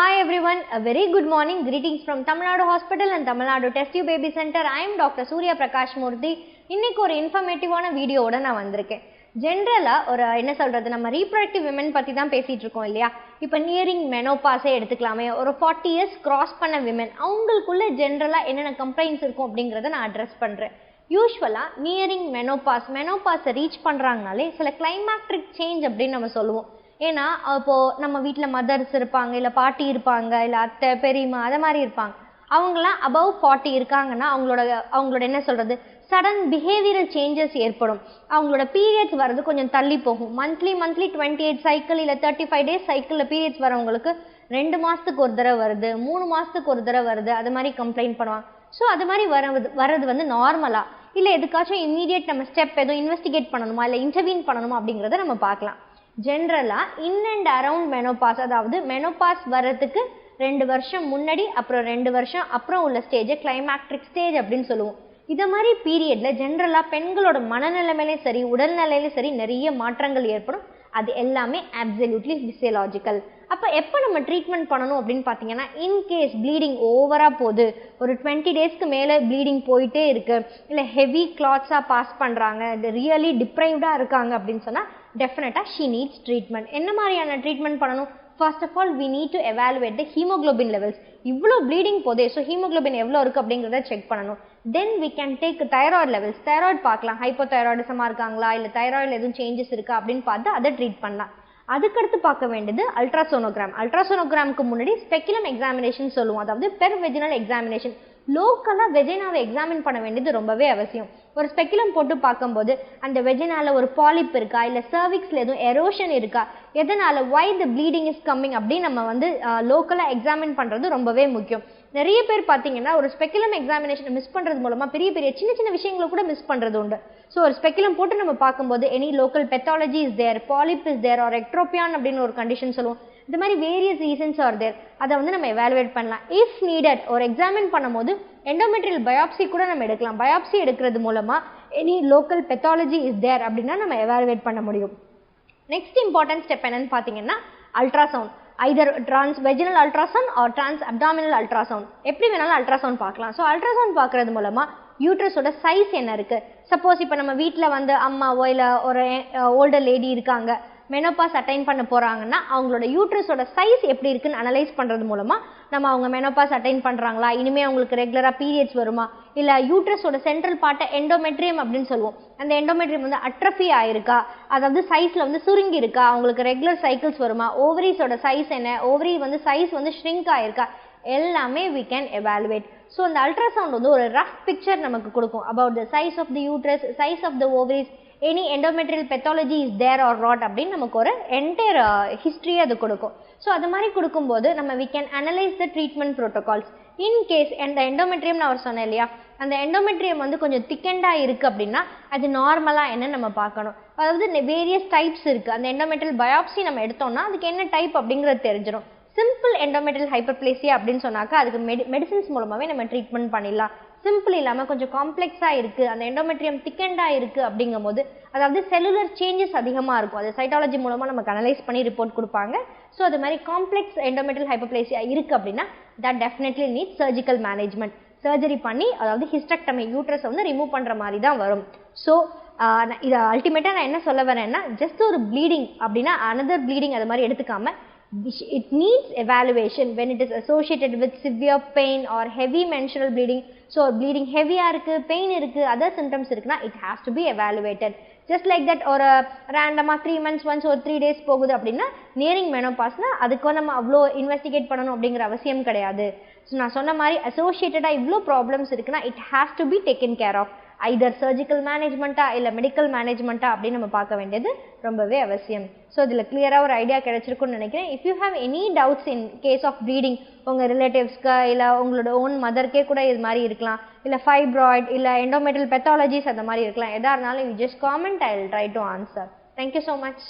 Hi everyone, a very good morning. Greetings from Tamil Nadu Hospital and Tamil Nadu Test Tube Baby Center. I am Dr. Surya Prakash Murthy. இன்னைக்கு ஒரு இன்ஃபர்மேட்டிவான வீடியோவோட நான் வந்திருக்கேன் ஜென்ரலாக ஒரு என்ன சொல்கிறது நம்ம ரீப்ரொடக்டிவ் விமன் பற்றி தான் பேசிகிட்டு இருக்கோம் இல்லையா இப்போ நியரிங் மெனோபாஸே எடுத்துக்கலாமே ஒரு ஃபார்ட்டி இயர்ஸ் கிராஸ் பண்ண விமன் அவங்களுக்குள்ள ஜென்ரலாக என்னென்ன கம்ப்ளைண்ட்ஸ் இருக்கும் அப்படிங்கிறத நான் அட்ரஸ் பண்ணுறேன் யூஸ்வலாக நியரிங் மெனோபாஸ் மெனோபாஸை ரீச் பண்ணுறாங்கனாலே சில கிளைமேட்ரிக் சேஞ்ச் அப்படின்னு நம்ம சொல்லுவோம் ஏன்னா அப்போது நம்ம வீட்டில் மதர்ஸ் இருப்பாங்க இல்லை பாட்டி இருப்பாங்க இல்லை அத்தை பெரியம்மா அதை மாதிரி இருப்பாங்க. அவங்களாம் அபவ் ஃபார்ட்டி இருக்காங்கன்னா அவங்களோட அவங்களோட என்ன சொல்கிறது சடன் பிஹேவியரல் சேஞ்சஸ் ஏற்படும். அவங்களோட பீரியட்ஸ் வர்றது கொஞ்சம் தள்ளி போகும். Monthly monthly twenty eight cycle இல்லை தேர்ட்டி ஃபைவ் டேஸ் சைக்கிளில் பீரியட்ஸ் வரவங்களுக்கு ரெண்டு மாதத்துக்கு ஒரு தடவை வருது மூணு மாதத்துக்கு ஒரு தடவை வருது அது மாதிரி கம்ப்ளைண்ட் பண்ணுவாங்க. ஸோ அது மாதிரி வரது வர்றது வந்து நார்மலாக இல்லை எதுக்காச்சும் இம்மீடியட் நம்ம ஸ்டெப் எதுவும் இன்வெஸ்டிகேட் பண்ணணுமா? இல்லை இன்டர்வீன் பண்ணணுமா அப்படிங்கிறத நம்ம பார்க்கலாம். ஜென்ரலாக இன் அண்ட் அரவுண்ட் மெனோபாஸ் அதாவது மெனோபாஸ் வர்றதுக்கு ரெண்டு வருஷம் முன்னாடி அப்புறம் ரெண்டு வருஷம் அப்புறம் உள்ள ஸ்டேஜை கிளைமேக்ட்ரிக் ஸ்டேஜ் அப்படின்னு சொல்லுவோம். இதை மாதிரி பீரியடில் ஜென்ரலாக பெண்களோட மனநிலைமையிலையும் சரி உடல்நிலையிலையும் சரி நிறைய மாற்றங்கள் ஏற்படும். அது எல்லாமே அப்சல்யூட்லி ஃபிசியலாஜிக்கல் அப்போ எப்போ நம்ம ட்ரீட்மெண்ட் பண்ணணும் அப்படின்னு பார்த்தீங்கன்னா இன்கேஸ் ப்ளீடிங் ஓவராக போகுது ஒரு டுவெண்ட்டி டேஸ்க்கு மேலே ப்ளீடிங் போயிட்டே இருக்குது இல்லை ஹெவி கிளாத்ஸாக பாஸ் பண்ணுறாங்க இது ரியலி டிப்ரைவ்டாக இருக்காங்க அப்படின்னு சொன்னால் டெஃபினட்டாக ஷீ நீட்ஸ் ட்ரீட்மெண்ட் என்ன மாதிரியான ட்ரீட்மெண்ட் பண்ணணும்? First of all we need to evaluate the haemoglobin levels இவ்வளோ ப்ளீடிங் போதே ஸோ ஹீமோக்ளோபின் எவ்வளோ இருக்குது அப்படிங்கிறத செக் பண்ணணும். Then we can take thyroid levels thyroid பார்க்கலாம். ஹைப்போ தைராய்டிசமாக இருக்காங்களா? இல்லை தைராய்டில் எதுவும் சேஞ்சஸ் இருக்கா அப்படின்னு பார்த்து அதை ட்ரீட் பண்ணலாம். அதுக்கடுத்து பார்க்க வேண்டியது அல்ட்ராசோனோகிராம் அல்ட்ராசோனோகிராமுக்கு முன்னாடி ஸ்பெக்குலம் எக்ஸாமினேஷன் சொல்லுவோம். அதாவது பெர் வெஜினல் எக்ஸாமினேஷன் லோக்கலாக வெஜினாவை எக்ஸாமின் பண்ண வேண்டியது ரொம்பவே அவசியம். ஒரு ஸ்பெக்குலம் போட்டு பார்க்கும்போது அந்த வெஜினால ஒரு பாலிப் இருக்கா இல்லை சர்விக்ஸில் எதுவும் எரோஷன் இருக்கா எதனால் why the bleeding is coming அப்படின்னு நம்ம வந்து லோக்கலாக எக்ஸாமின் பண்ணுறது ரொம்பவே முக்கியம். நிறைய பேர் பார்த்தீங்கன்னா ஒரு ஸ்பெக்குலம் எக்ஸாமினேஷனை மிஸ் பண்ணுறது மூலமாக பெரிய பெரிய சின்ன சின்ன விஷயங்களை கூட மிஸ் பண்ணுறது உண்டு. ஸோ ஒரு ஸ்பெக்குலம் போட்டு நம்ம பார்க்கும்போது any local pathology is there polyp is there or ectropion அப்படின்னு ஒரு கண்டிஷன் சொல்லுவோம். இந்த மாதிரி வேரியஸ் ரீசன்ஸ் ஆர் தேர் அதை வந்து நம்ம எவாலுவேட் பண்ணலாம். இஃப் நீடட் ஒரு எக்ஸாமின் பண்ணும்போது எண்டோமெட்ரியல் பயாப்சி கூட நம்ம எடுக்கலாம். பயாப்சி எடுக்கிறது மூலமாக any local pathology is there அப்படின்னா நம்ம எவாலுவேட் பண்ண முடியும். நெக்ஸ்ட் இம்பார்ட்டன்ட் ஸ்டெப் என்னன்னு பார்த்தீங்கன்னா ultrasound either transvaginal ultrasound or transabdominal ultrasound எப்படி வேணாலும் அல்ட்ராசவுண்ட் பார்க்கலாம். ஸோ அல்ட்ராசவுண்ட் பார்க்குறது மூலமாக யூட்ரஸோட சைஸ் என்ன இருக்குது சப்போஸ் இப்போ நம்ம வீட்டில் வந்து அம்மாவோ இல்லை ஒரு ஓல்டர் லேடி இருக்காங்க. மெனோபாஸ் அட்டைன் பண்ண போகிறாங்கன்னா அவங்களோட யூட்ரஸோட சைஸ் எப்படி இருக்குன்னு அனலைஸ் பண்ணுறது மூலமாக நம்ம அவங்க மெனோபாஸ் அட்டைன் பண்ணுறாங்களா இனிமேல் அவங்களுக்கு ரெகுலராக பீரியட்ஸ் வருமா? இல்லை யூட்ரஸோட சென்ட்ரல் பார்ட்டை எண்டோமெட்ரியம் அப்படின்னு சொல்லுவோம். அந்த எண்டோமெட்ரியம் வந்து அட்ரஃபி ஆயிருக்கா? அதாவது சைஸில் வந்து சுருங்கி இருக்கா? அவங்களுக்கு ரெகுலர் சைக்கிள்ஸ் வருமா? ஓவரிஸோட சைஸ் என்ன? ஓவரி வந்து சைஸ் வந்து ஷ்ரிங்க் ஆயிருக்கா? எல்லாமே வி கேன் எவாலுவேட் ஸோ அந்த அல்ட்ராசவுண்ட் வந்து ஒரு ரஃப் பிக்சர் நமக்கு கொடுக்கும் about the size of the uterus size of the ovaries any endometrial pathology is there or not அப்படின்னு நமக்கு ஒரு என்டையர் uh, ஹிஸ்ட்ரியை அது கொடுக்கும். ஸோ அது மாதிரி கொடுக்கும்போது நம்ம we can analyse the treatment protocols in case அந்த எண்டோமெட்ரியம் நான் அவர் சொன்னேன் இல்லையா? அந்த எண்டோமெட்ரியம் வந்து கொஞ்சம் திக்கெண்டாக இருக்குது அப்படின்னா அது நார்மலாக என்ன நம்ம பார்க்கணும்? அதாவது வேரியஸ் டைப்ஸ் இருக்குது அந்த எண்டோமெட்ரியல் பயாப்சி நம்ம எடுத்தோம்னா அதுக்கு என்ன டைப் அப்படிங்கிறது தெரிஞ்சிடும் சிம்பிள் எண்டோமெட்ரியல் ஹைப்பர்பிளேசியா அப்படின்னு சொன்னாக்கா அதுக்கு மெடி மெடிசின்ஸ் மூலமாகவே நம்ம ட்ரீட்மெண்ட் பண்ணிடலாம். சிம்பிள் இல்லாமல் கொஞ்சம் காம்ப்ளெக்ஸாக இருக்குது அந்த எண்டோமெட்ரியம் திக்கெண்டாக இருக்குது அப்படிங்கும் போது அதாவது செல்லுலர் சேஞ்சஸ் அதிகமாக இருக்கும். அது சைட்டாலஜி மூலமாக நமக்கு அனலைஸ் பண்ணி ரிப்போர்ட் கொடுப்பாங்க. ஸோ அது மாதிரி காம்ப்ளெக்ஸ் எண்டோமெட்ரியல் ஹைப்பர்பிளேசியா இருக்குது அப்படின்னா that definitely need surgical management surgery பண்ணி அதாவது ஹிஸ்டக்டமி யூட்ரஸ் வந்து ரிமூவ் பண்ணுற மாதிரி தான் வரும். ஸோ இதை அல்டிமேட்டாக நான் என்ன சொல்ல வரேன்னா ஜஸ்ட் ஒரு ப்ளீடிங் அப்படின்னா அனதர் ப்ளீடிங் அது மாதிரி எடுத்துக்காமல் it needs evaluation when it is associated with severe pain or heavy menstrual bleeding. So bleeding ஹெவியாக இருக்கு பெயின் இருக்கு அதர் சிம்டம்ஸ் இருக்குன்னா it has to be evaluated just like that ஒரு ரேண்டமாக த்ரீ மந்த்ஸ் ஒன்ஸ் ஒரு த்ரீ டேஸ் போகுது அப்படின்னா nearing மெனோபாஸ்னா அதுக்கு நம்ம அவ்வளோ இன்வெஸ்டிகேட் பண்ணணும் அப்படிங்கிற அவசியம் கிடையாது. ஸோ நான் சொன்ன மாதிரி அசோசியேட்டடாக இவ்வளோ ப்ராப்ளம்ஸ் இருக்குன்னா it has to be taken care of either surgical மேனேஜ்மெண்ட்டா இல்லை மெடிக்கல் மேனேஜ்மெண்ட்டா அப்படின்னு நம்ம பார்க்க வேண்டியது ரொம்பவே அவசியம். ஸோ இதில் கிளியராக ஒரு ஐடியா கிடைச்சிருக்குன்னு நினைக்கிறேன். If you have any doubts in case of bleeding உங்கள் ரிலேட்டிவ்ஸ்க்கு இல்லை உங்களோட ஓன் மதர்க்கே கூட இது மாதிரி இருக்கலாம். இல்லை ஃபைப்ராய்ட் இல்லை எண்டோமெட்டல் பெத்தாலஜிஸ் அந்த மாதிரி இருக்கலாம். எதாக இருந்தாலும் you just comment I will try to answer thank you so much